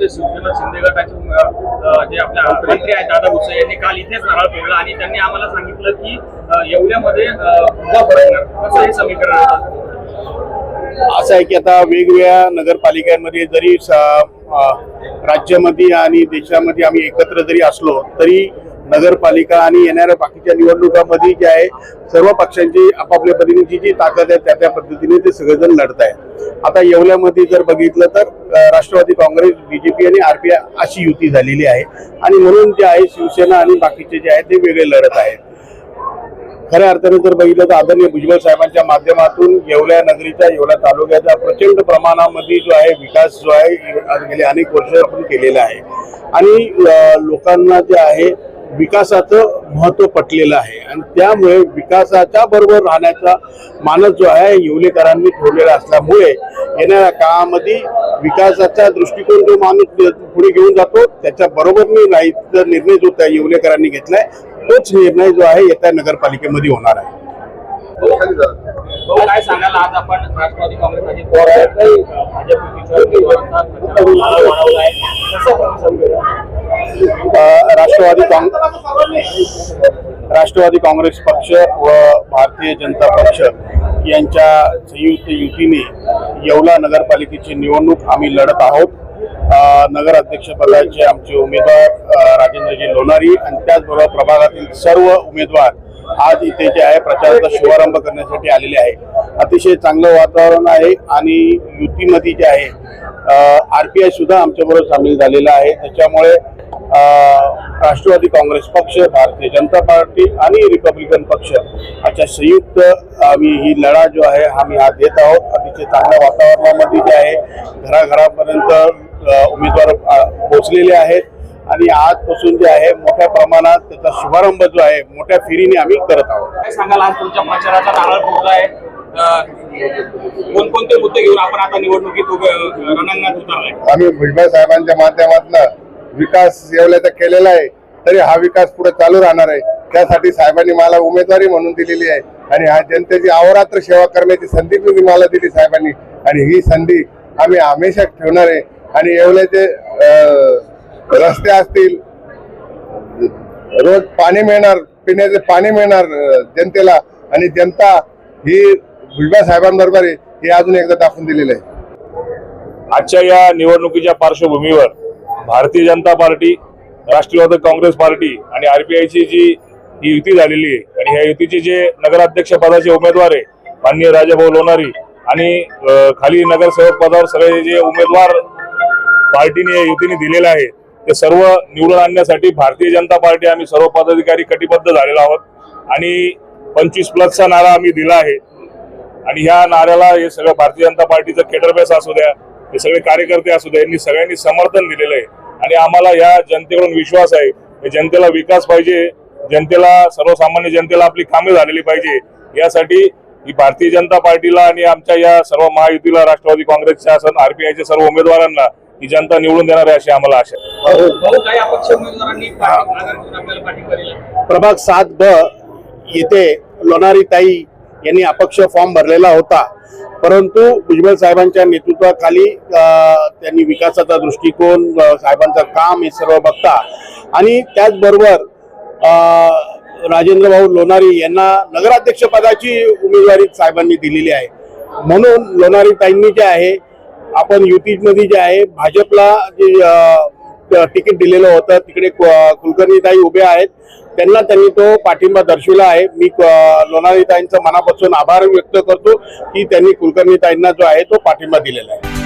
पक्षाचे शिवसेना शिंदे गटाचे जे आपल्या मंत्री आहेत दादा भुसे यांनी काल इथेच नारळ फोडला आणि त्यांनी आम्हाला सांगितलं की एवढ्यामध्ये उभा फडकणार कसं हे समीकरण असं आहे की आता वेगवेगळ्या नगरपालिकांमध्ये जरी राज्यामध्ये आणि देशामध्ये आम्ही एकत्र जरी असलो तरी नगरपालिका आणि येणाऱ्या बाकीच्या निवडणुकांमध्ये जे आहे सर्व पक्षांची आपापल्या पद्धतीने जी जी ताकद आहे त्या त्या पद्धतीने ते सगळेजण लढत आहेत आता येवल्यामध्ये जर बघितलं तर राष्ट्रवादी काँग्रेस बीजेपी आणि आरपीआय अशी युती झालेली आहे. आणि म्हणून जे आहे शिवसेना आणि बाकीचे जे आहे ते वेगळे लढत आहेत. खऱ्या अर्थाने जर बघितलं तर आदरणीय भुजबळ साहेबांच्या माध्यमातून येवल्या नगरीचा येवला तालुक्याचा प्रचंड प्रमाणामध्ये जो आहे विकास जो आहे गेले अनेक वर्ष आपण केलेला आहे. आणि लोकांना जे आहे विकासाचं महत्त्व पटलेलं आहे आणि त्यामुळे विकासाच्या बरोबर राहण्याचा मानस जो आहे येवलेकरांनी ठेवलेला असल्यामुळे येणाऱ्या काळामध्ये विकासाचा दृष्टिकोन जो माणूस पुढे घेऊन जातो त्याच्या बरोबरनी नाही जर निर्णय जो त्या येवलेकरांनी घेतलाय तोच निर्णय जो आहे येत्या नगरपालिकेमध्ये होणार आहे काय सांगायला आज आपण राष्ट्रवादी काँग्रेस राष्ट्रवादी काँग्रेस राष्ट्रवादी काँग्रेस पक्ष व भारतीय जनता पक्ष यांच्या संयुक्त युतीने येवला नगरपालिकेची निवडणूक आम्ही लढत आहोत. नगराध्यक्षपदाचे आमचे उमेदवार राजेंद्रजी लोणारी आणि त्याचबरोबर प्रभागातील सर्व उमेदवार आज इथे जे आहे प्रचाराचा शुभारंभ करण्यासाठी आलेले आहे. अतिशय चांगलं वातावरण आहे आणि युतीमध्ये जे आहे आर पी आय सुद्धा आमच्याबरोबर सामील झालेला आहे. त्याच्यामुळे राष्ट्रवादी काँग्रेस पक्ष भारतीय जनता पार्टी आणि रिपब्लिकन पक्ष अशा संयुक्त आम्ही ही लढा जो आहे आम्ही हा देत आहोत. अतिशय चांगल्या वातावरणामध्ये जे आहे घराघरापर्यंत उमेदवार पोचलेले पोहोचलेले आहेत. आणि आजपासून जे आहे मोठ्या प्रमाणात त्याचा शुभारंभ जो आहे मोठ्या फेरीने आम्ही करत आहोत. काय सांगाल आज तुमच्या प्रचाराचा नारळ फोडला आहे? कोणकोणते मुद्दे घेऊन आपण आता निवडणुकीत रणांगणात उतरलाय आम्ही भुजबळ साहेबांच्या माध्यमातून विकास येवल्याचा केलेला आहे तरी हा विकास पुढे चालू राहणार आहे. त्यासाठी साहेबांनी मला उमेदवारी म्हणून दिलेली आहे. आणि हा जनतेची अहोरात्र सेवा करण्याची संधी तुम्ही मला दिली साहेबांनी. आणि ही संधी आम्ही हमेशा ठेवणार आहे. आणि येवल्याचे अं, रस्ते असतील रोज पाणी मिळणार पिण्याचे पाणी मिळणार जनतेला. आणि जनता ही भुजबळ साहेबांबरोबर आहे हे अजून एकदा दाखवून दिलेलं आहे. आजच्या या निवडणुकीच्या पार्श्वभूमीवर भारतीय जनता पार्टी राष्ट्रवादी काँग्रेस पार्टी आणि आरपीआयची जी ही युती झालेली आहे. आणि ह्या युतीचे जे नगराध्यक्ष पदाचे उमेदवार आहे माननीय राजाभाऊ लोणारी आणि खाली नगरसेवक पदावर सगळे जे उमेदवार पार्टीने या युतीने दिलेले आहे ते सर्व निवडून आणण्यासाठी भारतीय जनता पार्टी आम्ही सर्व पदाधिकारी कटिबद्ध झालेलो आहोत. आणि पंचवीस प्लसचा नारा आम्ही दिला आहे. आणि ह्या नाऱ्याला हे सगळं भारतीय जनता पार्टीचं केटरबेस असू द्या हे सगळे कार्यकर्ते असू द्या यांनी सगळ्यांनी समर्थन दिलेलं आहे. आणि आम्हाला या जनतेकडून विश्वास आहे की जनतेला विकास पाहिजे जनतेला सर्वसामान्य जनतेला आपली कामे झालेली पाहिजे. यासाठी ही भारतीय जनता पार्टीला आणि आमच्या या सर्व महायुतीला राष्ट्रवादी काँग्रेसच्या शासन आरपीआयच्या सर्व उमेदवारांना ही जनता निवडून देणार आहे अशी आम्हाला आशा आहे. दिला प्रभाग सात ब येथे लोणारी ताई यांनी अपक्ष फॉर्म भरलेला होता. परंतु भुजबळ साहेबांच्या नेतृत्वाखाली त्यांनी विकासाचा दृष्टिकोन साहेबांचं काम हे सर्व बघता. आणि त्याचबरोबर राजेंद्र भाऊ लोणारी यांना नगराध्यक्ष पदाची उमेदवारी साहेबांनी दिलेली आहे. म्हणून लोणारी ताईंनी जे आहे आपण युतीमध्ये जे आहे भाजपला जे तिकीट दिलेलं होतं तिकडे कुलकर्णीताई उभे आहेत. त्यांना त्यांनी तो पाठिंबा दर्शविला आहे. मी लोणारीताईंचं मनापासून आभार व्यक्त करतो की त्यांनी कुलकर्णीताईंना जो आहे तो पाठिंबा दिलेला आहे.